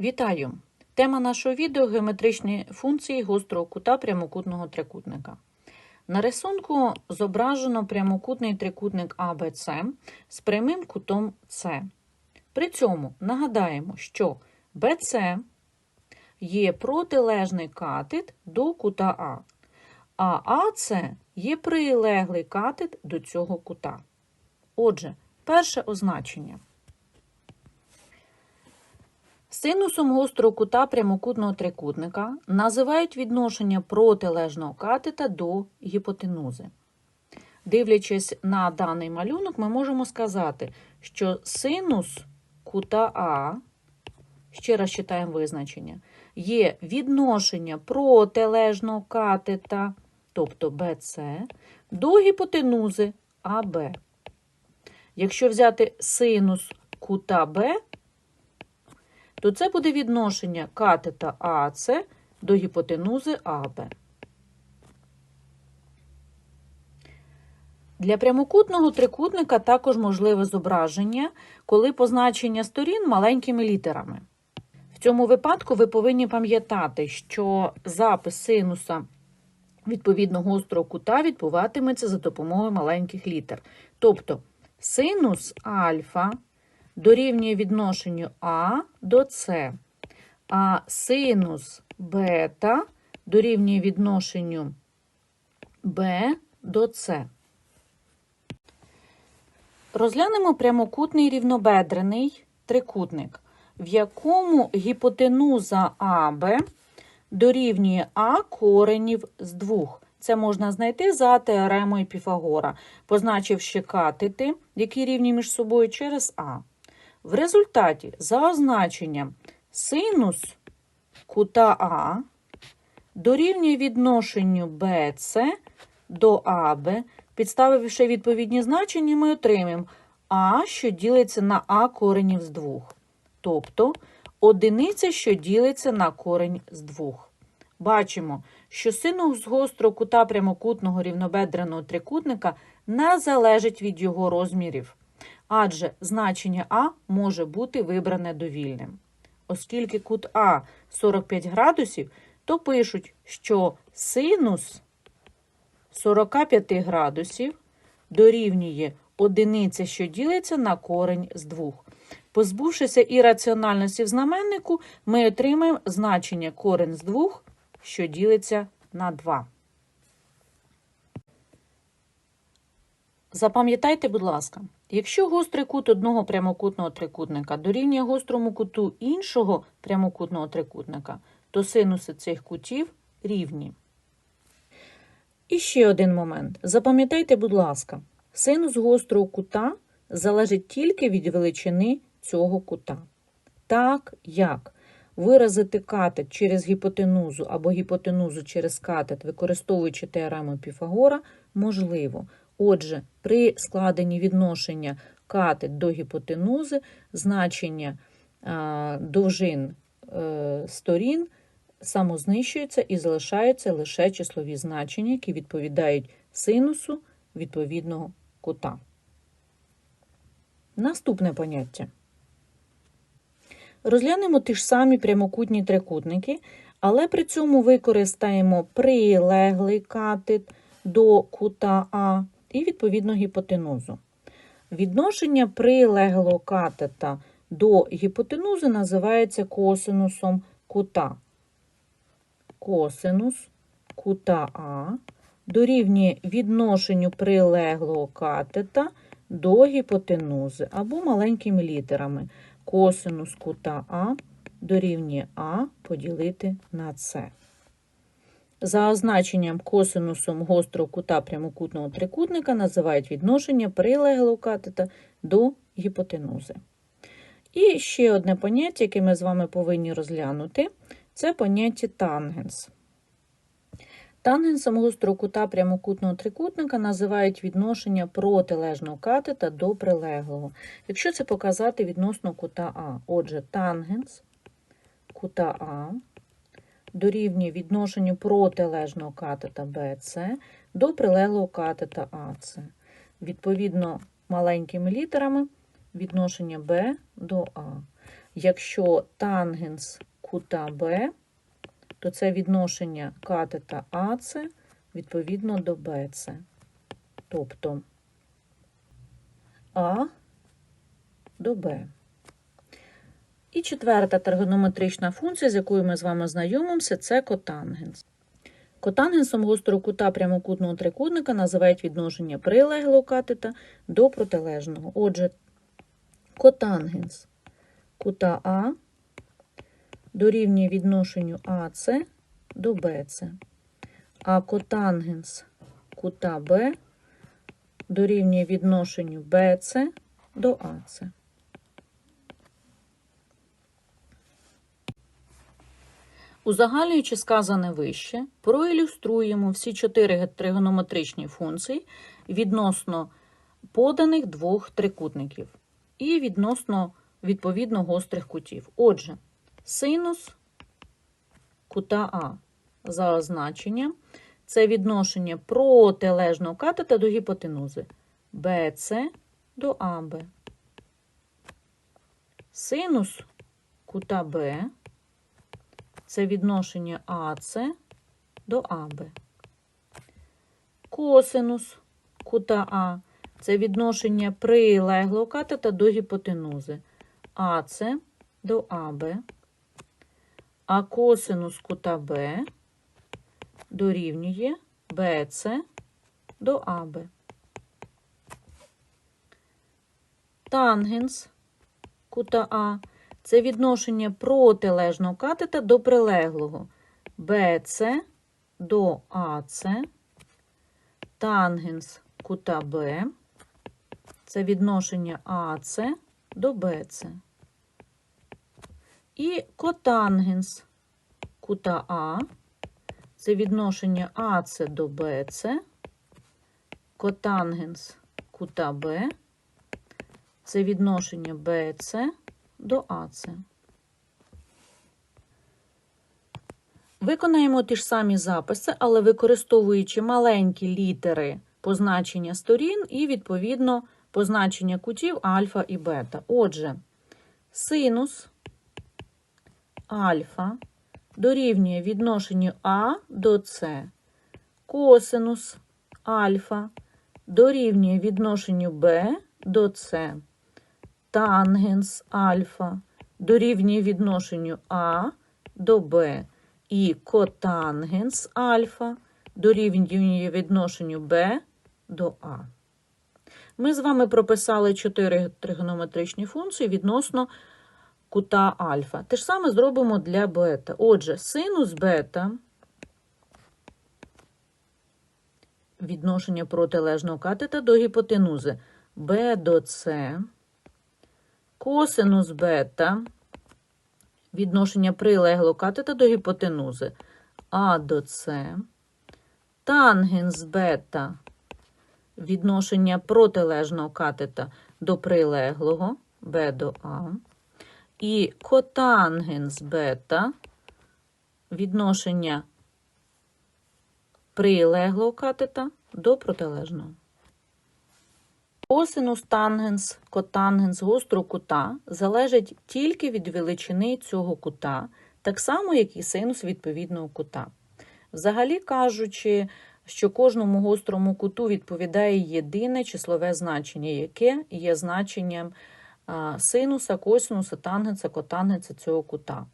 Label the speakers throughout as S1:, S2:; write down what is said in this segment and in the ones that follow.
S1: Вітаю! Тема нашого відео геометричні функції гострого кута прямокутного трикутника. На рисунку зображено прямокутний трикутник АБЦ з прямим кутом С. При цьому нагадаємо, що БЦ є протилежний катет до кута А, а АЦ є прилеглий катет до цього кута. Отже, перше означення. Синусом гострого кута прямокутного трикутника називають відношення протилежного катета до гіпотенузи. Дивлячись на даний малюнок, ми можемо сказати, що синус кута А, ще раз читаємо визначення, є відношення протилежного катета, тобто BC, до гіпотенузи АБ. Якщо взяти синус кута Б, то це буде відношення катета АЦ до гіпотенузи АБ. Для прямокутного трикутника також можливе зображення, коли позначення сторін маленькими літерами. В цьому випадку ви повинні пам'ятати, що запис синуса відповідно гострого кута відбуватиметься за допомогою маленьких літер. Тобто синус альфа дорівнює відношенню А до С, а синус бета дорівнює відношенню Б до С. Розглянемо прямокутний рівнобедрений трикутник, в якому гіпотенуза АБ дорівнює А коренів з двох. Це можна знайти за теоремою Піфагора, позначивши катети, які рівні між собою через А. В результаті за означенням синус кута А дорівнює відношенню BC до АБ, підставивши відповідні значення, ми отримаємо А, що ділиться на А коренів з двох. Тобто одиниця, що ділиться на корень з двох. Бачимо, що синус гострого кута прямокутного рівнобедреного трикутника не залежить від його розмірів адже значення А може бути вибране довільним. Оскільки кут А 45 градусів, то пишуть, що синус 45 градусів дорівнює одиниця, що ділиться на корень з двох. Позбувшися ірраціональності в знаменнику, ми отримаємо значення корень з двох, що ділиться на 2. Запам'ятайте, будь ласка, якщо гострий кут одного прямокутного трикутника дорівнює гострому куту іншого прямокутного трикутника, то синуси цих кутів рівні. І ще один момент. Запам'ятайте, будь ласка, синус гострого кута залежить тільки від величини цього кута. Так як виразити катет через гіпотенузу або гіпотенузу через катет, використовуючи теорему Піфагора, можливо. Отже, при складенні відношення катет до гіпотенузи значення довжин е, сторін самознищуються і залишаються лише числові значення, які відповідають синусу відповідного кута. Наступне поняття. Розглянемо ті ж самі прямокутні трикутники, але при цьому використаємо прилеглий катет до кута А і відповідно гіпотенузу. Відношення прилеглого катета до гіпотенузи називається косинусом кута. Косинус кута А дорівнює відношенню прилеглого катета до гіпотенузи або маленькими літерами. Косинус кута А дорівнює А поділити на С. За означенням косинусом гострого кута прямокутного трикутника називають відношення прилеглого катета до гіпотенузи. І ще одне поняття, яке ми з вами повинні розглянути, це поняття тангенс. Тангенсом гострого кута прямокутного трикутника називають відношення протилежного катета до прилеглого. Якщо це показати відносно кута А. Отже, тангенс кута А дорівнює відношенню протилежного катета BC до прилеглого катета AC. Відповідно, маленькими літерами відношення B до А. Якщо тангенс кута Б, то це відношення катета АЦ відповідно до БЦ. Тобто А до Б. І четверта тригонометрична функція, з якою ми з вами знайомимося, це котангенс. Котангенсом гострого кута прямокутного трикутника називають відношення прилеглого катета до протилежного. Отже, котангенс кута А дорівнює відношенню АС до БЦ, а котангенс кута Б дорівнює відношенню БЦ до АС. Узагальнюючи сказане вище, проілюструємо всі чотири тригонометричні функції відносно поданих двох трикутників і відносно відповідно гострих кутів. Отже, синус кута А за означенням це відношення протилежного катета до гіпотенузи BC до АБ. Синус кута Б це відношення АС до АБ. Косинус кута А це відношення прилеглого катета до гіпотенузи АС до АБ, а косинус кута Б дорівнює БЦ до АБ. Тангенс кута А це відношення протилежного катета до прилеглого. BC до АС, тангенс кута Б, це відношення АС до БЦ. І котангенс кута А, це відношення АС до БЦ, котангенс кута Б, це відношення БЦ до АЦ. Виконаємо ті ж самі записи, але використовуючи маленькі літери позначення сторін і, відповідно, позначення кутів альфа і бета. Отже, синус альфа дорівнює відношенню А до С, косинус альфа дорівнює відношенню Б до С тангенс альфа дорівнює відношенню А до Б і котангенс альфа дорівнює відношенню Б до А. Ми з вами прописали чотири тригонометричні функції відносно кута альфа. Те ж саме зробимо для бета. Отже, синус бета відношення протилежного катета до гіпотенузи Б до С косинус бета, відношення прилеглого катета до гіпотенузи А до С, тангенс бета, відношення протилежного катета до прилеглого Б до А, і котангенс бета, відношення прилеглого катета до протилежного. Косинус тангенс, котангенс гострого кута залежить тільки від величини цього кута, так само, як і синус відповідного кута. Взагалі кажучи, що кожному гострому куту відповідає єдине числове значення, яке є значенням синуса, косинуса, тангенса, котангенса цього кута.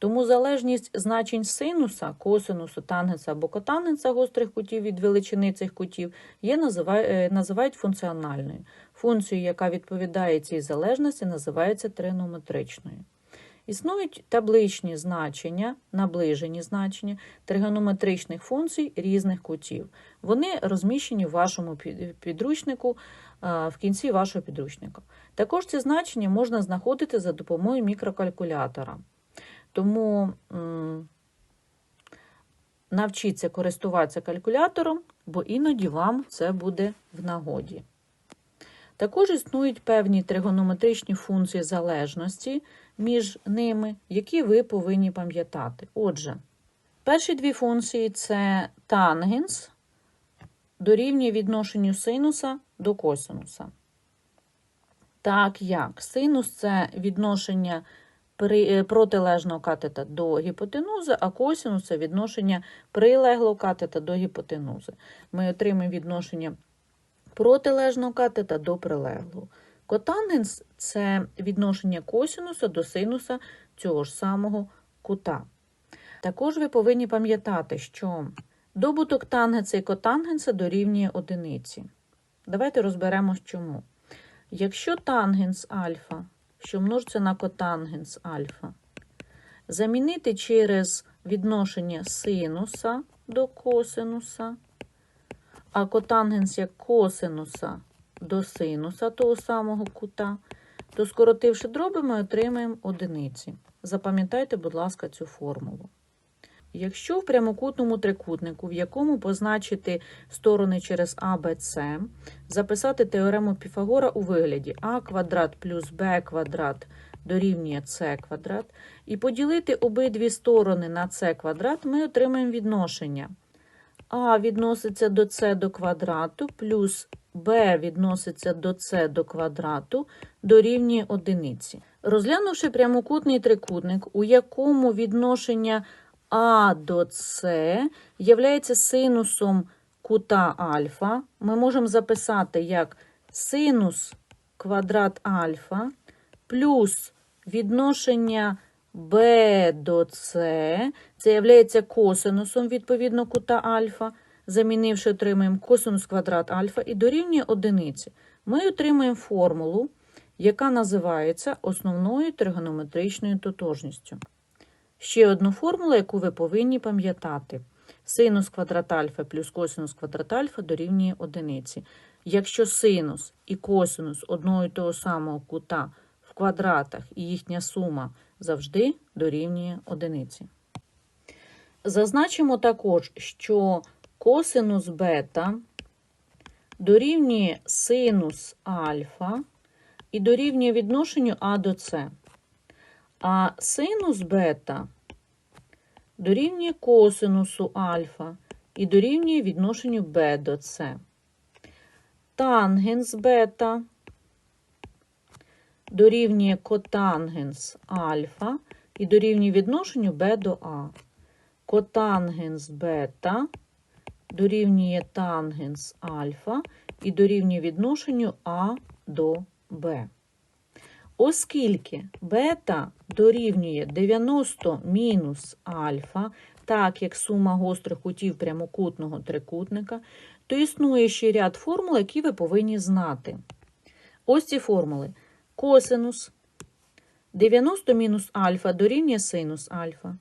S1: Тому залежність значень синуса, косинусу, тангенса або котангенса гострих кутів від величини цих кутів є е, називають функціональною. Функцію, яка відповідає цій залежності, називається тринометричною. Існують табличні значення, наближені значення тригонометричних функцій різних кутів. Вони розміщені в вашому підручнику в кінці вашого підручника. Також ці значення можна знаходити за допомогою мікрокалькулятора. Тому навчіться користуватися калькулятором, бо іноді вам це буде в нагоді. Також існують певні тригонометричні функції залежності між ними, які ви повинні пам'ятати. Отже, перші дві функції це тангенс дорівнює відношенню синуса до косинуса. Так як синус це відношення протилежного катета до гіпотенузи, а косинус це відношення прилеглого катета до гіпотенузи. Ми отримаємо відношення протилежного катета до прилеглого. Котангенс – це відношення косинуса до синуса цього ж самого кута. Також ви повинні пам'ятати, що добуток тангенса і котангенса дорівнює одиниці. Давайте розберемось чому. Якщо тангенс альфа, що множиться на котангенс альфа, замінити через відношення синуса до косинуса, а котангенс як косинуса до синуса того самого кута, то скоротивши дроби, ми отримаємо одиниці. Запам'ятайте, будь ласка, цю формулу. Якщо в прямокутному трикутнику, в якому позначити сторони через А, Б, С, записати теорему Піфагора у вигляді а квадрат плюс Б квадрат дорівнює С квадрат, і поділити обидві сторони на С квадрат, ми отримаємо відношення. А відноситься до С до квадрату, плюс Б відноситься до С до квадрату, дорівнює одиниці. Розглянувши прямокутний трикутник, у якому відношення а до С являється синусом кута альфа. Ми можемо записати як синус квадрат альфа плюс відношення b до С, це являється косинусом відповідно кута альфа. Замінивши, отримаємо косинус квадрат альфа і дорівнює одиниці. Ми отримаємо формулу, яка називається основною тригонометричною тотожністю. Ще одну формулу, яку ви повинні пам'ятати. Синус квадрат альфа плюс косинус квадрат альфа дорівнює одиниці. Якщо синус і косинус одного і того самого кута в квадратах і їхня сума завжди дорівнює одиниці. Зазначимо також, що косинус бета дорівнює синус альфа і дорівнює відношенню А до С. А синус бета дорівнює косинусу альфа і дорівнює відношенню b до c. Тангенс бета дорівнює котангенс альфа і дорівнює відношенню b до а. Котангенс бета дорівнює тангенс альфа і дорівнює відношенню а до b. Оскільки бета дорівнює 90 мінус альфа, так як сума гострих кутів прямокутного трикутника, то існує ще ряд формул, які ви повинні знати. Ось ці формули. Косинус 90 мінус альфа дорівнює синус альфа.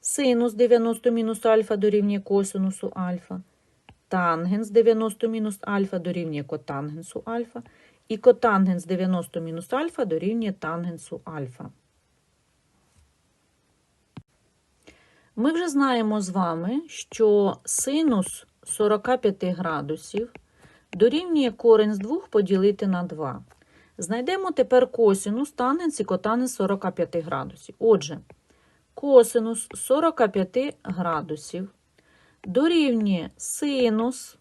S1: Синус 90 мінус альфа дорівнює косинусу альфа. Тангенс 90 мінус альфа дорівнює котангенсу альфа. І котангенс 90 мінус альфа дорівнює тангенсу альфа. Ми вже знаємо з вами, що синус 45 градусів дорівнює корень з 2 поділити на 2. Знайдемо тепер косинус, тангенс і котангенс 45 градусів. Отже, косинус 45 градусів дорівнює синус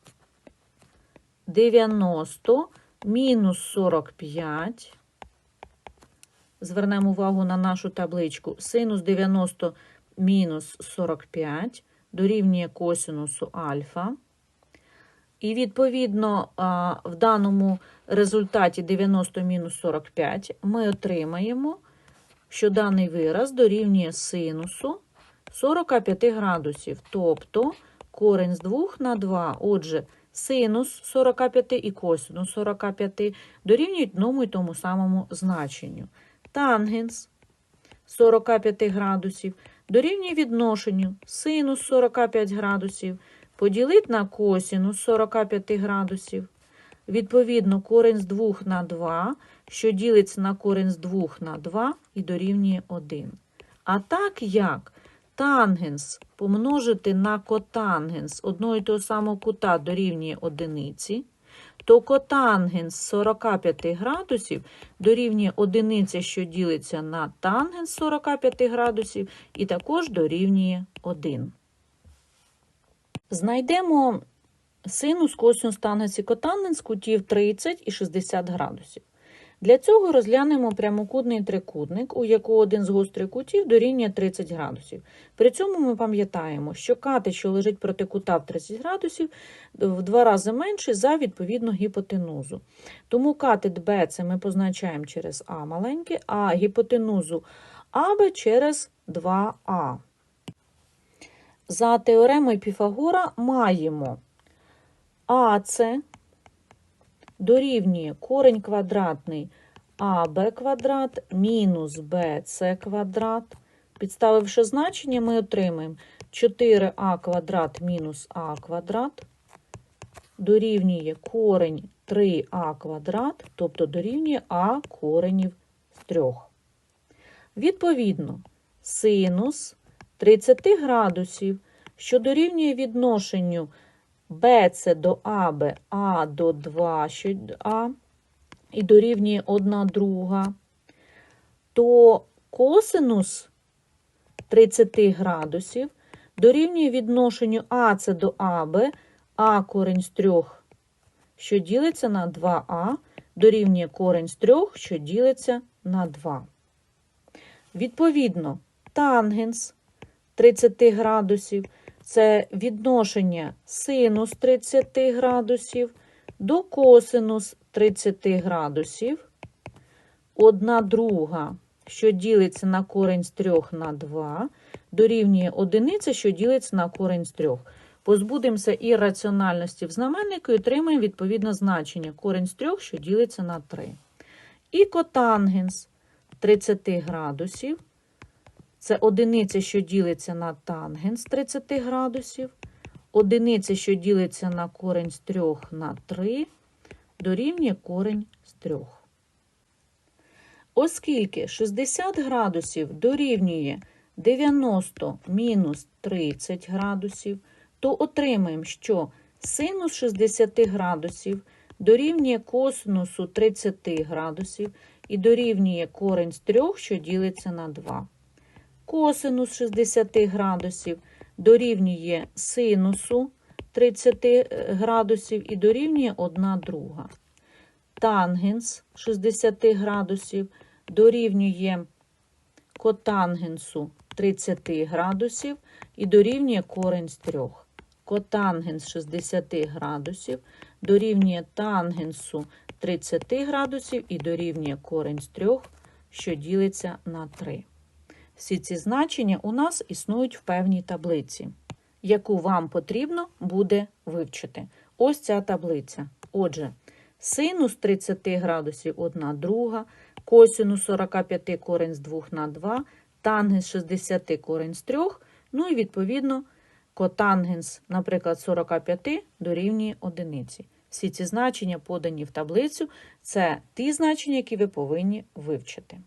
S1: 90 мінус 45. Звернемо увагу на нашу табличку. Синус 90 мінус 45 дорівнює косинусу альфа. І, відповідно, в даному результаті 90 мінус 45 ми отримаємо, що даний вираз дорівнює синусу 45 градусів, тобто корень з 2 на 2. Отже, синус 45 і косинус 45 дорівнюють одному і тому самому значенню. Тангенс 45 градусів дорівнює відношенню синус 45 градусів поділити на косинус 45 градусів. Відповідно, корень з 2 на 2, що ділиться на корень з 2 на 2 і дорівнює 1. А так як тангенс помножити на котангенс одного і того самого кута дорівнює одиниці, то котангенс 45 градусів дорівнює одиниця, що ділиться на тангенс 45 градусів, і також дорівнює 1. Знайдемо синус, косинус, тангенс і котангенс кутів 30 і 60 градусів. Для цього розглянемо прямокутний трикутник, у якого один з гострих кутів дорівнює 30 градусів. При цьому ми пам'ятаємо, що катет, що лежить проти кута в 30 градусів, в два рази менший за відповідну гіпотенузу. Тому катет BC ми позначаємо через А маленьке, а гіпотенузу АБ через 2А. За теоремою Піфагора маємо АЦ дорівнює корень квадратний АБ квадрат мінус БЦ квадрат. Підставивши значення, ми отримаємо 4а квадрат мінус а квадрат дорівнює корень 3а квадрат, тобто дорівнює а коренів з 3. Відповідно, синус 30 градусів, що дорівнює відношенню BC до АБ, А до 2 що А, і дорівнює 1 друга, то косинус 30 градусів дорівнює відношенню АЦ до АБ, А корень з 3, що ділиться на 2А, дорівнює корень з 3, що ділиться на 2. Відповідно, тангенс 30 градусів це відношення синус 30 градусів до косинус 30 градусів. Одна друга, що ділиться на корень з 3 на 2, дорівнює одиниця, що ділиться на корень з 3. Позбудемося ірраціональності в знаменнику і отримаємо відповідне значення корень з 3, що ділиться на 3. І котангенс 30 градусів. Це одиниця, що ділиться на тангенс 30 градусів. Одиниця, що ділиться на корень з 3 на 3, дорівнює корень з 3. Оскільки 60 градусів дорівнює 90 мінус 30 градусів, то отримаємо, що синус 60 градусів дорівнює косинусу 30 градусів і дорівнює корень з 3, що ділиться на 2. Косинус 60 градусів дорівнює синусу 30 градусів і дорівнює 1 друга. Тангенс 60 градусів дорівнює котангенсу 30 градусів і дорівнює корень з 3. Котангенс 60 градусів дорівнює тангенсу 30 градусів і дорівнює корень з 3, що ділиться на 3. Всі ці значення у нас існують в певній таблиці, яку вам потрібно буде вивчити. Ось ця таблиця. Отже, синус 30 градусів 1 друга, косинус 45 корень з 2 на 2, тангенс 60 корень з 3, ну і відповідно котангенс, наприклад, 45 дорівнює одиниці. Всі ці значення подані в таблицю, це ті значення, які ви повинні вивчити.